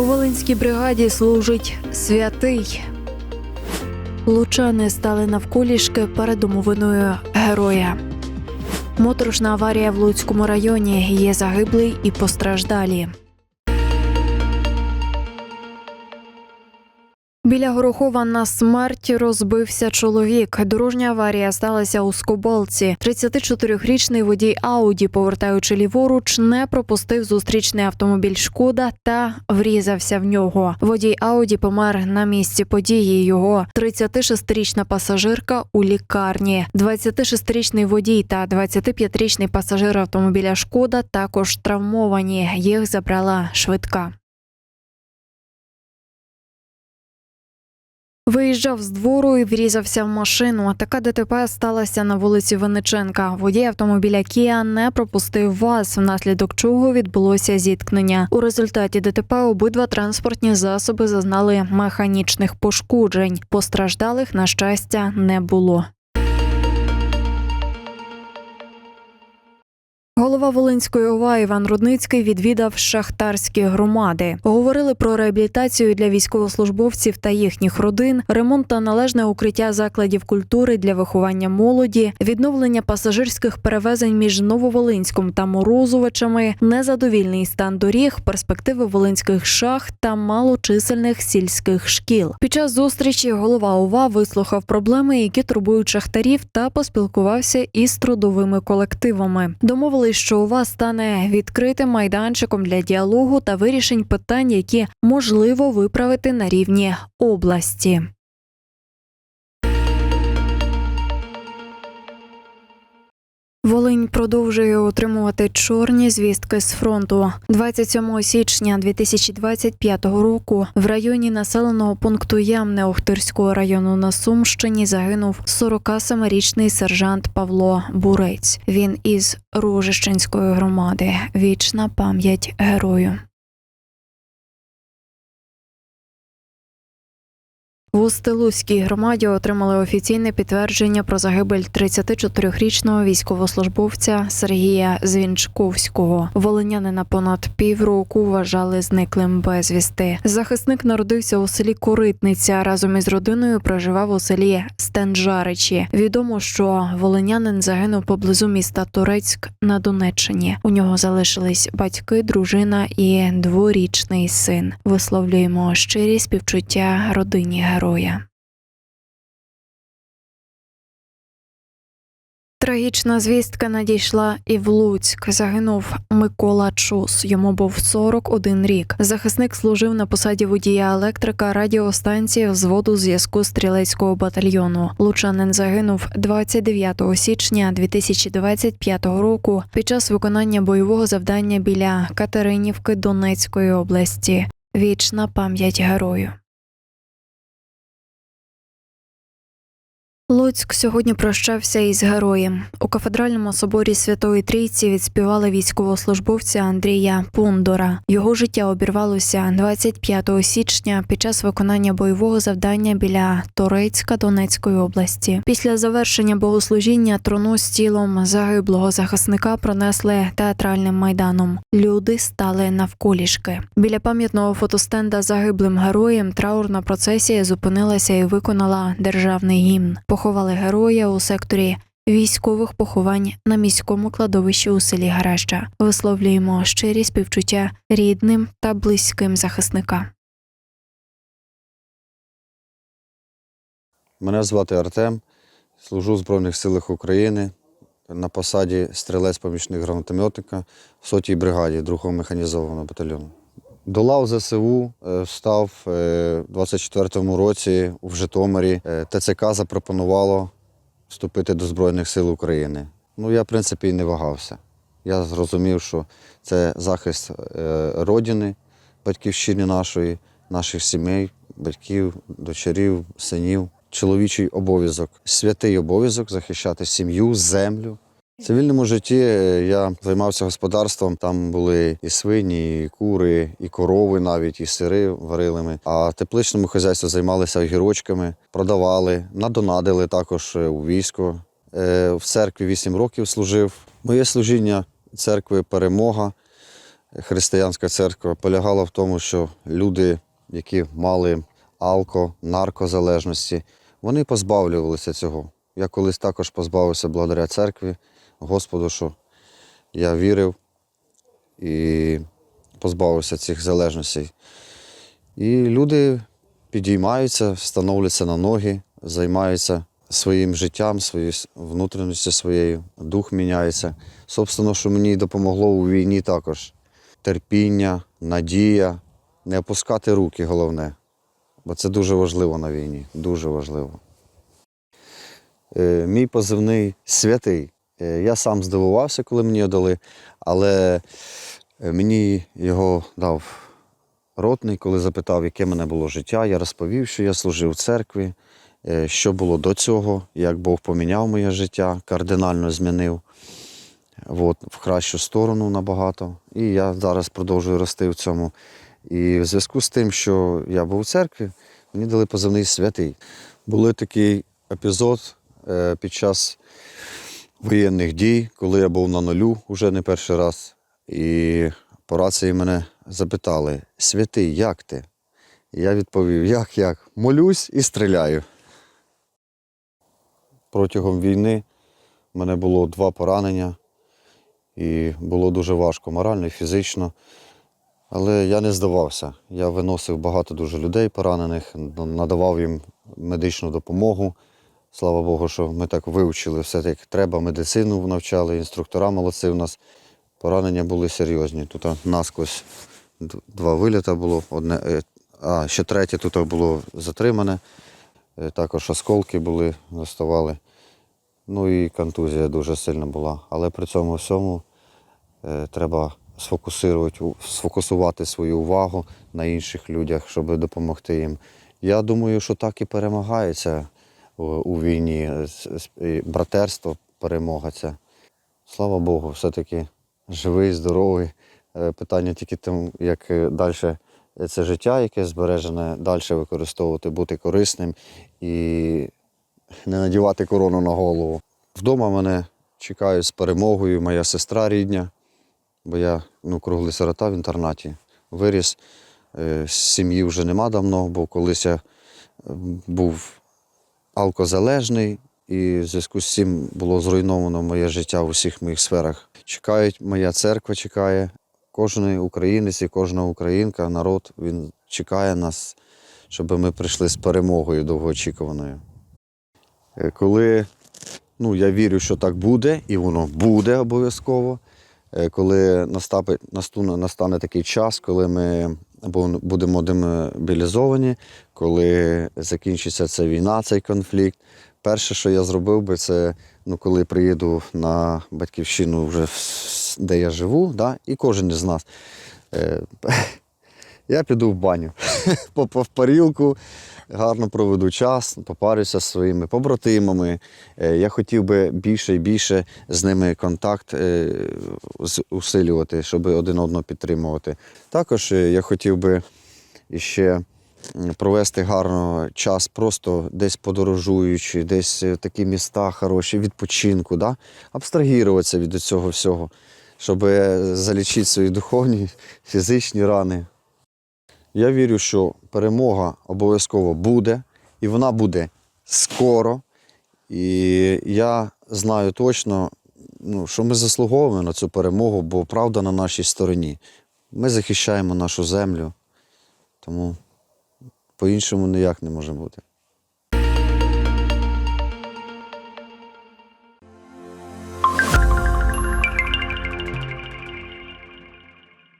У Волинській бригаді служить святий. Лучани стали навколішки перед домовиною героя. Моторошна аварія в Луцькому районі є загиблий і постраждалі. Біля Горохова на смерть розбився чоловік. Дорожня аварія сталася у Скоболці. 34-річний водій Ауді, повертаючи ліворуч, не пропустив зустрічний автомобіль Шкода та врізався в нього. Водій Ауді помер на місці події. Його 36-річна пасажирка у лікарні. 26-річний водій та 25-річний пасажир автомобіля Шкода також травмовані. Їх забрала швидка. Виїжджав з двору і врізався в машину. Така ДТП сталася на вулиці Винниченка. Водій автомобіля Кія не пропустив вас, внаслідок чого відбулося зіткнення. У результаті ДТП обидва транспортні засоби зазнали механічних пошкоджень. Постраждалих, на щастя, не було. Голова Волинської ОВА Іван Рудницький відвідав шахтарські громади. Говорили про реабілітацію для військовослужбовців та їхніх родин, ремонт та належне укриття закладів культури для виховання молоді, відновлення пасажирських перевезень між Нововолинськом та Морозовичами, незадовільний стан доріг, перспективи волинських шахт та малочисельних сільських шкіл. Під час зустрічі голова ОВА вислухав проблеми, які турбують шахтарів, та поспілкувався із трудовими колективами. Домовились, що вас стане відкритим майданчиком для діалогу та вирішень питань, які можливо виправити на рівні області. Волинь продовжує отримувати чорні звістки з фронту. 27 січня 2025 року в районі населеного пункту Ямне Охтирського району на Сумщині загинув 47-річний сержант Павло Бурець. Він із Рожищенської громади. Вічна пам'ять герою. В Устилузькій громаді отримали офіційне підтвердження про загибель 34-річного військовослужбовця Сергія Звінчковського. Волинянина понад півроку вважали зниклим безвісти. Захисник народився у селі Коритниця. Разом із родиною проживав у селі Стенджаричі. Відомо, що волинянин загинув поблизу міста Турецьк на Донеччині. У нього залишились батьки, дружина і дворічний син. Висловлюємо щирі співчуття родині героя. Трагічна звістка надійшла і в Луцьк. Загинув Микола Чус. Йому був 41 рік. Захисник служив на посаді водія електрика радіостанції взводу зв'язку стрілецького батальйону. Лучанин загинув 29 січня 2025 року під час виконання бойового завдання біля Катеринівки Донецької області. Вічна пам'ять герою. Луцьк сьогодні прощався із героєм. У кафедральному соборі Святої Трійці відспівали військовослужбовця Андрія Пундора. Його життя обірвалося 25 січня під час виконання бойового завдання біля Торецька Донецької області. Після завершення богослужіння труну з тілом загиблого захисника пронесли театральним майданом. Люди стали навколішки. Біля пам'ятного фотостенда загиблим героєм траурна процесія зупинилася і виконала державний гімн. Поховали героя у секторі військових поховань на міському кладовищі у селі Гаражча. Висловлюємо щирі співчуття рідним та близьким захисника. Мене звати Артем, служу в Збройних силах України на посаді стрілець-помічник гранатометника в сотій бригаді 2-го механізованого батальйону. До лав ЗСУ е, став е, у 24-му році в Житомирі. Е, ТЦК запропонувало вступити до Збройних сил України. Ну, я, в принципі, і не вагався. Я зрозумів, що це захист е, родини, батьківщини нашої, наших сімей, батьків, дочерів, синів. Чоловічий обов'язок, святий обов'язок захищати сім'ю, землю. В цивільному житті е, я займався господарством. Там були і свині, і кури, і корови, навіть і сири варили ми. А тепличному хазяйстві займалися огірочками, продавали, надонадили також е, у військо. Е, В церкві 8 років служив. Моє служіння церкви перемога. християнська церква полягала в тому, що люди, які мали алко, наркозалежності, вони позбавлювалися цього. Я колись також позбавився благодаря церкві, Господу, що я вірив і позбавився цих залежностей. І люди підіймаються, становляться на ноги, займаються своїм життям, своєю внутрішністю своєю, дух міняється. Собственно, що мені допомогло у війні також. Терпіння, надія, не опускати руки головне. Бо це дуже важливо на війні, дуже важливо. Е, мій позивний святий. Е, я сам здивувався, коли мені його дали, але е, мені його дав ротний, коли запитав, яке мене було життя. Я розповів, що я служив в церкві, е, що було до цього, як Бог поміняв моє життя, кардинально змінив от, в кращу сторону набагато. І я зараз продовжую рости в цьому. І в зв'язку з тим, що я був у церкві, мені дали позивний святий. Були такий епізод під час воєнних дій, коли я був на нулю уже не перший раз. І по рації мене запитали: Святий, як ти? Я відповів: як, як? Молюсь і стріляю. Протягом війни в мене було два поранення, і було дуже важко морально і фізично. Але я не здавався. Я виносив багато дуже людей поранених, надавав їм медичну допомогу. Слава Богу, що ми так вивчили все як треба, медицину навчали, інструктора молодці в нас. Поранення були серйозні. Тут насквозь два виліта було, одне, е, а ще третє тут було затримане. Е, Також осколки були, доставали. Ну і контузія дуже сильна була. Але при цьому всьому е, треба сфокусувати свою увагу на інших людях, щоб допомогти їм. Я думаю, що так і перемагається у, у війні. Е, Братерство перемога ця. Слава Богу, все-таки живий, здоровий. Е, Питання тільки тим, як далі це життя, яке збережене, далі використовувати, бути корисним і не надівати корону на голову. Вдома мене чекають з перемогою моя сестра рідня, бо я ну, круглий сирота в інтернаті. Виріс, е, сім'ї вже нема давно, бо колись я е, був алкозалежний, і в зв'язку з цим було зруйновано моє життя в усіх моїх сферах. Чекають, моя церква чекає, кожен українець і кожна українка, народ, він чекає нас, щоб ми прийшли з перемогою довгоочікуваною. Е, Коли ну, я вірю, що так буде, і воно буде обов'язково. Е, Коли настуне- настане такий час, коли ми будемо демобілізовані, коли закінчиться ця війна, цей конфлікт. Перше, що я зробив би, це ну, коли приїду на батьківщину, вже де я живу, да, і кожен із нас. е, Я піду в баню, попав в парілку, гарно проведу час, попарюся зі своїми побратимами. Е, Я хотів би більше і більше з ними контакт е, усилювати, щоб один одного підтримувати. Також е, я хотів би ще провести гарно час, просто десь подорожуючи, десь е, такі міста хороші, відпочинку, да? абстрагіруватися від цього всього, щоб залічити свої духовні, фізичні рани. Я вірю, що перемога обов'язково буде, і вона буде скоро. І я знаю точно, ну, що ми заслуговуємо на цю перемогу, бо правда на нашій стороні. Ми захищаємо нашу землю, тому по-іншому ніяк не може бути.